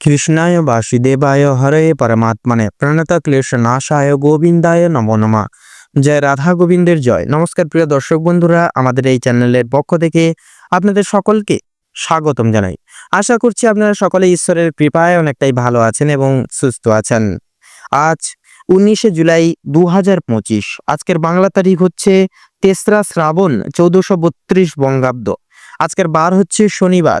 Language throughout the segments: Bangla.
কৃষ্ণায় বাসুদেবায় হরে পরমাত্মনে প্রণত ক্লেশ নাশায় গোবিন্দায় নমো নমঃ জয় রাধা গোবিন্দের জয় নমস্কার প্রিয় দর্শক বন্ধুরা আমাদের এই চ্যানেলের পক্ষ থেকে আপনাদের সকলকে স্বাগতম জানাই। আশা করছি আপনারা সকলে ঈশ্বরের কৃপায় অনেকটাই ভালো আছেন এবং সুস্থ আছেন। আজ উনিশে জুলাই দু হাজার পঁচিশ, আজকের বাংলা তারিখ হচ্ছে তেসরা শ্রাবণ চৌদ্দশো বত্রিশ বঙ্গাব্দ। আজকের বার হচ্ছে শনিবার।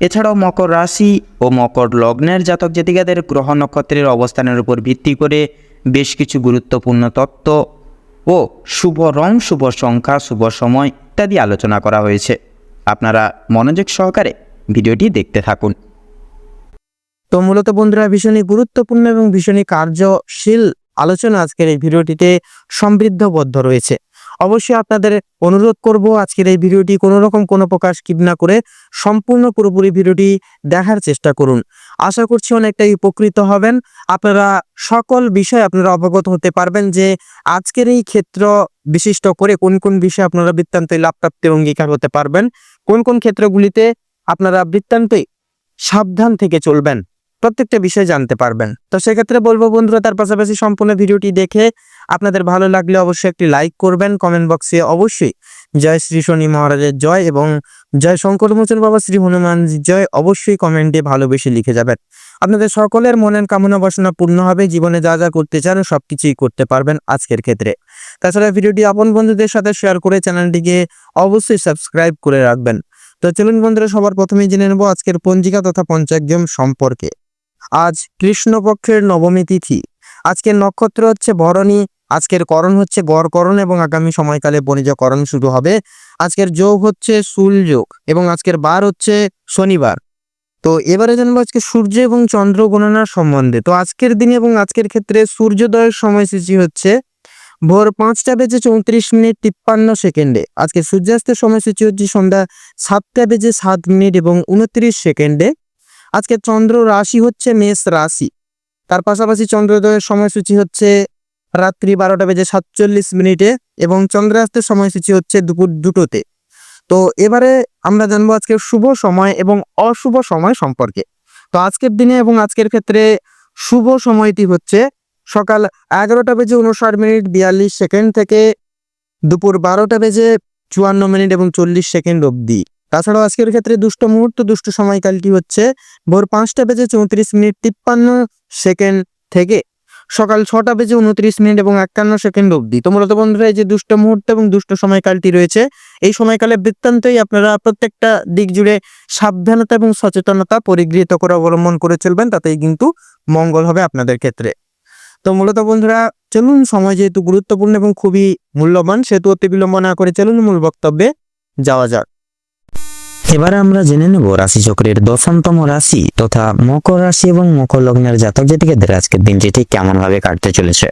এছাড়াও মকর রাশি ও মকর লগ্নের জাতক জাতিকাদের গ্রহ নক্ষত্রের অবস্থানের উপর ভিত্তি করে বেশ কিছু গুরুত্বপূর্ণ তত্ত্ব ও শুভ রং, শুভ সংখ্যা, শুভ সময় ইত্যাদি আলোচনা করা হয়েছে। আপনারা মনোযোগ সহকারে ভিডিওটি দেখতে থাকুন। তো মূলত বন্ধুরা ভীষণই গুরুত্বপূর্ণ এবং ভীষণই কার্যশীল আলোচনা আজকের এই ভিডিওটিতে সমৃদ্ধবদ্ধ রয়েছে। অবশ্যই আপনাদের অনুরোধ করব আজকের এই ভিডিওটি কোনো রকম কোনো প্রকার স্কিপ না করে সম্পূর্ণ পুরোপুরি ভিডিওটি দেখার চেষ্টা করুন। আশা করছি অনেকটাই উপকৃত হবেন। আপনারা সকল বিষয় আপনারা অবগত হতে পারবেন যে আজকের এই ক্ষেত্র বিশিষ্ট করে কোন কোন বিষয়ে আপনারা বৃত্তান্তই লাভপ্রাপ্তির অঙ্গীকার হতে পারবেন, কোন কোন ক্ষেত্রগুলিতে আপনারা বৃত্তান্তই সাবধান থেকে চলবেন। প্রত্যেকটা বিষয় জানতে পারবেন। তো সেক্ষেত্রে বলব বন্ধুরা, তার পাশাপাশি সম্পূর্ণ ভিডিওটি দেখে আপনাদের ভালো লাগলে অবশ্যই একটি লাইক করবেন কমেন্ট বক্সে অবশ্যই জয় শ্রী শনি মহারাজের জয় এবং জয় শঙ্কর মোচন বাবা শ্রী হনুমানজির জয় অবশ্যই কমেন্টে ভালোবেসে লিখে যাবেন। আপনাদের সকলের মনের কামনা বাসনা পূর্ণ হবে, জীবনে যা যা করতে চান সব কিছুই করতে পারবেন আজকের ক্ষেত্রে। তাছাড়া ভিডিওটি আপন বন্ধুদের সাথে শেয়ার করে চ্যানেলটিকে অবশ্যই সাবস্ক্রাইব করে রাখবেন। তো চলুন বন্ধুরা, সবার প্রথমেই জেনে নেব আজকের পঞ্জিকা তথা পঞ্চাগ্যম সম্পর্কে। আজ কৃষ্ণপক্ষের নবমী তিথি। আজকের নক্ষত্র হচ্ছে ভরণী, আজকের করণ হচ্ছে গড়করণ এবং আগামী সময়কালে বণিজকরণ শুরু হবে। আজকের যোগ হচ্ছে শুল যোগ এবং আজকের বার হচ্ছে শনিবার। তো এবারে জানব আজকে সূর্য এবং চন্দ্র গণনার সম্বন্ধে। তো আজকের দিনে এবং আজকের ক্ষেত্রে সূর্যোদয়ের সময়সূচি হচ্ছে ভোর পাঁচটা বেজে চৌত্রিশ মিনিট তিপ্পান্ন সেকেন্ডে। আজকে সূর্যাস্তের সময়সূচি হচ্ছে সন্ধ্যা সাতটা বেজে সাত মিনিট এবং উনত্রিশ সেকেন্ডে। আজকে চন্দ্র রাশি হচ্ছে মেষ রাশি। তার পাশাপাশি চন্দ্রোদয়ের সময়সূচি হচ্ছে রাত্রি বারোটা বেজে সাতচল্লিশ মিনিটে এবং চন্দ্রাস্তের সময়সূচি হচ্ছে দুপুর দুটোতে। তো এবারে আমরা জানব আজকের শুভ সময় এবং অশুভ সময় সম্পর্কে। তো আজকের দিনে এবং আজকের ক্ষেত্রে শুভ সময়টি হচ্ছে সকাল এগারোটা বেজে উনষাট মিনিট বিয়াল্লিশ সেকেন্ড থেকে দুপুর বারোটা বেজে চুয়ান্ন মিনিট এবং চল্লিশ সেকেন্ড অবধি। তাছাড়াও আজকের ক্ষেত্রে দুষ্ট মুহূর্ত, দুষ্ট সময়কালটি হচ্ছে ভোর পাঁচটা বেজে চৌত্রিশ মিনিট তিপ্পান্ন সেকেন্ড থেকে সকাল ছটা বেজে উনত্রিশ মিনিট এবং একান্ন সেকেন্ড অবধি। তো মূলত বন্ধুরা, এই যে দুষ্ট মুহূর্ত এবং দুষ্ট সময়কালটি রয়েছে, এই সময়কালে বৃত্তান্তই আপনারা প্রত্যেকটা দিক জুড়ে সাবধানতা এবং সচেতনতা পরিগৃহীত করে অবলম্বন করে চলবেন, তাতেই কিন্তু মঙ্গল হবে আপনাদের ক্ষেত্রে। তো মূলত বন্ধুরা, চলুন, সময় যেহেতু গুরুত্বপূর্ণ এবং খুবই মূল্যবান, সেহেতু অতি বিলম্ব না করে চলুন মূল বক্তব্যে যাওয়া যাক। এবারে আমরা জেনে নেব রাশিচক্রের দশমতম রাশি তথা মকর রাশি এবং মকর লগ্নের জাতক জাতিকাদের আজকের দিনটি ঠিক কেমন ভাবে কাটতে চলেছে।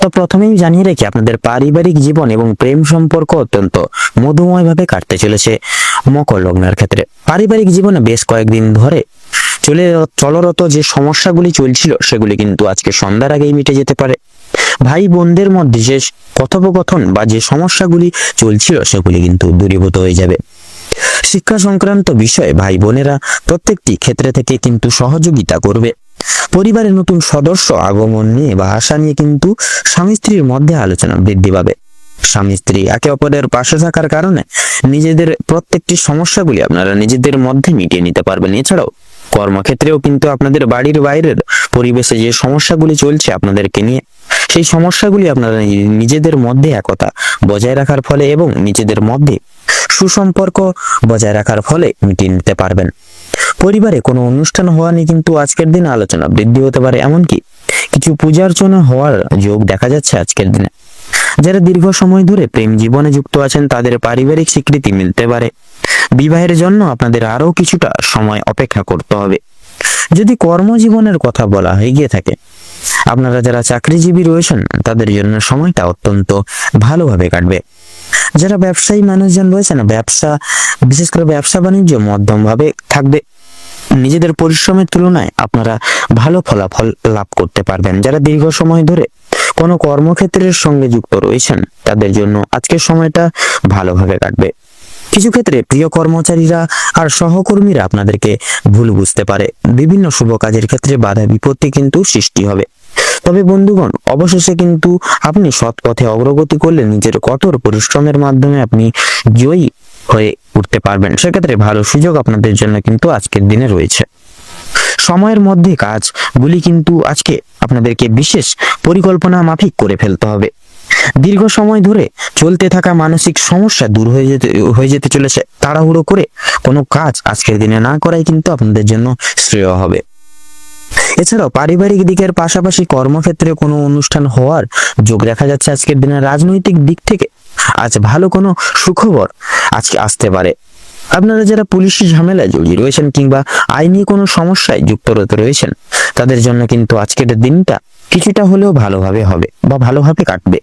তো প্রথমেই জানিয়ে রেখে, আপনাদের পারিবারিক জীবন এবং প্রেম সম্পর্ক অত্যন্ত মধুময় ভাবে কাটতে চলেছে মকর লগ্নের ক্ষেত্রে। পারিবারিক জীবনে বেশ কয়েকদিন ধরে চলে, চলরত যে সমস্যাগুলি চলছিল, সেগুলি কিন্তু আজকে সন্ধ্যার আগেই মিটে যেতে পারে। ভাই বোনদের মধ্যে যে কথোপকথন বা যে সমস্যাগুলি চলছিল, সেগুলি কিন্তু দূরীভূত হয়ে যাবে। শিক্ষা সংক্রান্ত বিষয়ে ভাই বোনেরা প্রত্যেকটি ক্ষেত্রে থেকে কিন্তু সহযোগিতা করবে। পরিবারের নতুন সদস্য আগমন নিয়ে বা আশা নিয়ে কিন্তু স্বামী স্ত্রীর মধ্যে আলোচনা বৃদ্ধি পাবে। স্বামী স্ত্রী একে অপরের পাশে থাকার কারণে নিজেদের প্রত্যেকটি সমস্যাগুলি আপনারা নিজেদের মধ্যে মিটিয়ে নিতে পারবেন। এছাড়াও কর্মক্ষেত্রেও কিন্তু আপনাদের বাড়ির বাইরের পরিবেশে যে সমস্যাগুলি চলছে আপনাদেরকে নিয়ে, সেই সমস্যাগুলি আপনারা নিজেদের মধ্যে একতা বজায় রাখার ফলে এবং নিজেদের মধ্যে সুসম্পর্ক বজায় রাখার ফলে মিটিয়ে নিতে পারবেন। পরিবারে কোনো অনুষ্ঠান হওয়া নিয়ে কিন্তু আজকের দিনে আলোচনা বৃদ্ধি হতে পারে, এমনকি কিছু পূজার্চনা হওয়ার যোগ দেখা যাচ্ছে আজকের দিনে। যারা দীর্ঘ সময় ধরে প্রেম জীবনে যুক্ত আছেন, তাদের পারিবারিক স্বীকৃতি মিলতে পারে। বিবাহের জন্য আপনাদের আরও কিছুটা সময় অপেক্ষা করতে হবে। যদি কর্মজীবনের কথা বলা হয়ে গিয়ে থাকে, আপনারা যারা চাকরিজীবী রয়েছেন, তাদের জন্য সময়টা অত্যন্ত ভালোভাবে কাটবে। যারা ব্যবসায়ী মানুষজন রয়েছে না, ব্যবসা, বিশেষ করে ব্যবসা বাণিজ্য মধ্যমভাবে থাকবে, নিজেদের পরিশ্রমের তুলনায় আপনারা ভালো ফলাফল লাভ করতে পারবেন। যারা দীর্ঘ সময় ধরে কোনো কর্মক্ষেত্রের সঙ্গে যুক্ত রয়েছেন, তাদের জন্য আজকের সময়টা ভালোভাবে কাটবে। কিছু ক্ষেত্রে প্রিয় কর্মচারীরা আর সহকর্মীরা আপনাদেরকে ভুল বুঝতে পারে। বিভিন্ন শুভ কাজের ক্ষেত্রে বাধা বিপত্তি কিন্তু সৃষ্টি হবে। তবে বন্ধুগণ, অবশেষে কিন্তু আপনি সৎ পথে অগ্রগতি করলে নিজের কঠোর পরিশ্রমের মাধ্যমে আপনি জয়ী হয়ে উঠতে পারবেন। সেক্ষেত্রে ভালো সুযোগ আপনাদের জন্য কিন্তু আজকের দিনে রয়েছে। সময়ের মধ্যে কাজগুলি কিন্তু আজকে আপনাদেরকে বিশেষ পরিকল্পনা মাফিক করে ফেলতে হবে। দীর্ঘ সময় ধরে চলতে থাকা মানসিক সমস্যা দূর হয়ে যেতে হয়ে যেতে চলেছে। তাড়াহুড়ো করে কোনো কাজ আজকের দিনে না করাই কিন্তু আপনাদের জন্য শ্রেয় হবে। এছাড়াও পারিবারিক দিকের পাশাপাশি কর্মক্ষেত্রে কোনো অনুষ্ঠান হওয়ার যোগ দেখা যাচ্ছে আজকের দিনে রাজনৈতিক দিক থেকে। আজ ভালো কোনো সুখবর আজকে আসতে পারে। আপনারা যারা পুলিশি ঝামেলায় জড়িয়ে রয়েছেন কিংবা আইনি কোনো সমস্যায় যুক্তরত রয়েছেন, তাদের জন্য কিন্তু আজকের দিনটা কিছুটা হলেও ভালোভাবে হবে বা ভালোভাবে কাটবে।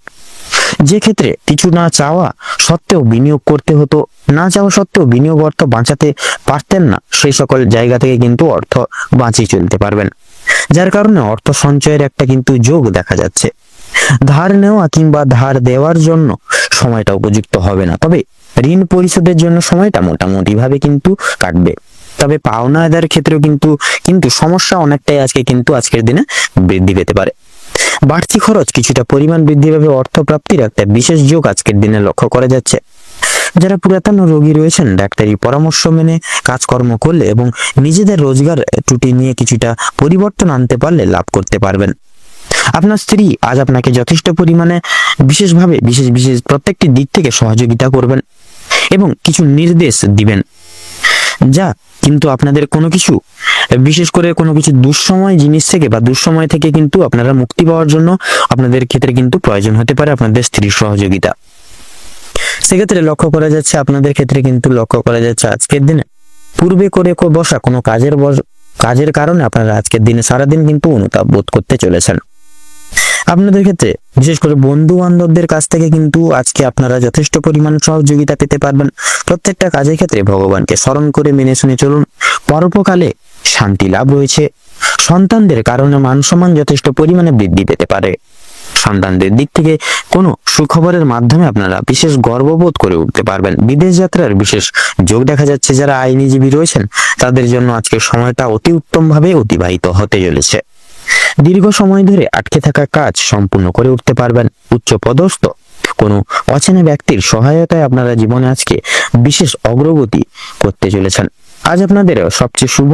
যে ক্ষেত্রে কিছু না চাওয়া সত্ত্বেও বিনিয়োগ করতে হতো, না চাওয়া সত্ত্বেও বিনিয়োগ অর্থ বাঁচাতে পারতেন না, সেই সকল জায়গা থেকে কিন্তু অর্থ বাঁচিয়ে চলতে পারবেন। যার কারণে অর্থ সঞ্চয়ের একটা কিন্তু যোগ দেখা যাচ্ছে। ধার নেওয়া কিংবা ধার দেওয়ার জন্য সময়টা উপযুক্ত হবে না। তবে ঋণ পরিশোধের জন্য সময়টা মোটামুটি ভাবে কিন্তু কাটবে। তবে পাওনা আদায়ের ক্ষেত্রেও কিন্তু কিন্তু সমস্যা অনেকটাই আজকে কিন্তু আজকের দিনে বৃদ্ধি পেতে পারে। বাড়তি খরচ কিছুটা পরিমাণ বৃদ্ধি পাবে অর্থ প্রাপ্তির একটা বিশেষ যোগ আজকের দিনে লক্ষ্য করা যাচ্ছে। যারা পুরাতন রোগী রয়েছেন, ডাক্তারি পরামর্শ মেনে, কাজকর্ম করলে এবং নিজেদের রোজগার ত্রুটি নিয়ে কিছুটা পরিবর্তন আনতে পারলে লাভ করতে পারবেন। আপনার স্ত্রী আজ আপনাকে যথেষ্ট পরিমাণে বিশেষভাবে, বিশেষ বিশেষ প্রত্যেকটি দিক থেকে সহযোগিতা করবেন এবং কিছু নির্দেশ দিবেন। যা, কিন্তু আপনাদের কোনো কিছু, বিশেষ করে কোনো কিছু দুঃসময় জিনিস থেকে বা দুঃসময় থেকে কিন্তু আপনারা মুক্তি পাওয়ার জন্য আপনাদের ক্ষেত্রে কিন্তু প্রয়োজন হতে পারে আপনাদের স্ত্রীর সহযোগিতা। সেক্ষেত্রে লক্ষ্য করা যাচ্ছে আপনাদের ক্ষেত্রে কিন্তু লক্ষ্য করা যাচ্ছে আজকের দিনে। পূর্বে করে বসা, কোনো কাজের কাজের কারণে আপনারা আজকের দিনে সারাদিন কিন্তু অনুতাপ বোধ করতে চলেছেন। আপনাদের ক্ষেত্রে, বিশেষ করে বন্ধু বান্ধবদের কাছ থেকে কিন্তু আজকে আপনারা যথেষ্ট পরিমাণ সহযোগিতা পেতে পারবেন। প্রত্যেকটা কাজের ক্ষেত্রে ভগবানকে স্মরণ করে মেনে শুনে চলুন। পরোপকালে শান্তি লাভ রয়েছে। সন্তানদের কারণে মান সম্মান যথেষ্ট পরিমাণে বৃদ্ধি পেতে পারে। সন্তানদের দিক থেকে কোনো সুখবরের মাধ্যমে আপনারা বিশেষ গর্ববোধ করে উঠতে পারবেন। বিদেশ যাত্রার বিশেষ যোগ দেখা যাচ্ছে। যারা আইনজীবী রয়েছেন, তাদের জন্য আজকে সময়টা অতি উত্তমভাবে অতিবাহিত হতে চলেছে। দীর্ঘ সময় ধরে আটকে থাকা কাজ সম্পূর্ণ করে উঠতে পারবেন উচ্চ পদস্থ কোনো অচেনা ব্যক্তির সহায়তায় আপনারা জীবনে আজকে বিশেষ অগ্রগতি করতে চলেছেন। আজ আপনাদের সবচেয়ে শুভ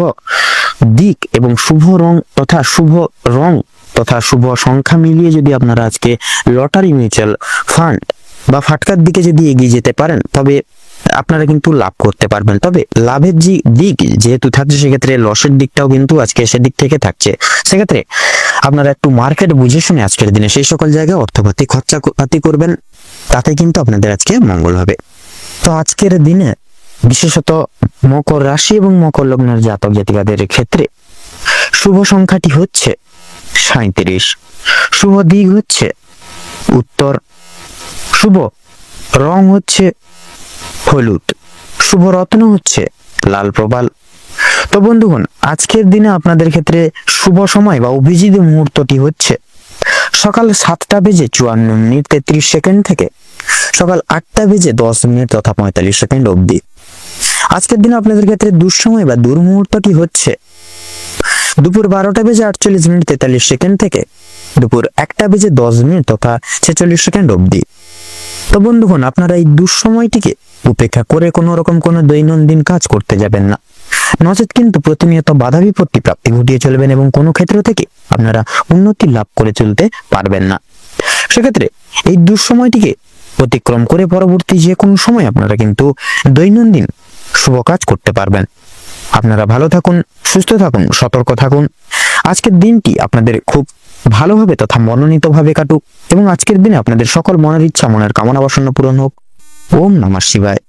দিক এবং শুভ রং তথা শুভ রং তথা শুভ সংখ্যা মিলিয়ে যদি আপনারা আজকে লটারি মিউচুয়াল ফান্ড বা ফাটকার দিকে যদি এগিয়ে যেতে পারেন, তবে আপনারা কিন্তু লাভ করতে পারবেন। তবে লাভের যে দিক যেহেতু থাকছে, সেক্ষেত্রে লসের দিকটাও কিন্তু আজকে সেদিক থেকে থাকছে। সেক্ষেত্রে আপনারা একটু মার্কেট বুঝে শুনে আজকের দিনে সেই সকল জায়গায় অর্থপাতি খরচা পাতি করবেন। তাতে কিন্তু আপনাদের আজকে মঙ্গল হবে। তো আজকের দিনে বিশেষত মকর রাশি এবং মকর লগ্নের জাতক জাতিকাদের ক্ষেত্রে শুভ সংখ্যাটি হচ্ছে সাঁত্রিশ শুভ দিক হচ্ছে উত্তর শুভ। রং হচ্ছে হলুদ। শুভ রত্ন হচ্ছে লাল প্রবাল। তো বন্ধুগণ, আজকের দিনে আপনাদের ক্ষেত্রে শুভ সময় বা অভিজিৎ মুহূর্তটি হচ্ছে সকাল সাতটা বেজে চুয়ান্ন মিনিট তেত্রিশ সেকেন্ড থেকে সকাল আটটা বেজে দশ মিনিট তথা পঁয়তাল্লিশ সেকেন্ড অবধি। আজকের দিনে আপনাদের ক্ষেত্রে দুঃসময় বা দুর্মুহূর্তটি হচ্ছে দুপুর বারোটা বেজে আটচল্লিশ মিনিট তেতাল্লিশ সেকেন্ড থেকে দুপুর একটা বেজে দশ মিনিট তথা ছেচল্লিশ সেকেন্ড অবধি। তো বন্ধুগণ, আপনারা এই দুঃসময়টিকে উপেক্ষা করে কোনো রকম কোনো দৈনন্দিন কাজ করতে যাবেন না। নচেত কিন্তু প্রতিনিয়ত বাধা বিপত্তি প্রাপ্তি ঘটিয়ে চলবেন এবং কোনো ক্ষেত্র থেকে আপনারা উন্নতি লাভ করে চলতে পারবেন না। সেক্ষেত্রে এই দুঃসময়টিকে অতিক্রম করে পরবর্তী যে কোনো সময় আপনারা কিন্তু দৈনন্দিন শুভ কাজ করতে পারবেন। আপনারা ভালো থাকুন, সুস্থ থাকুন, সতর্ক থাকুন। আজকের দিনটি আপনাদের খুব ভালোভাবে তথা মনোনীতভাবে কাটুক। এবং আজকের দিনে আপনাদের সকল মনের ইচ্ছা, মনের কামনা বাসনা পূরণ হোক। ওম নমঃ শিবায়।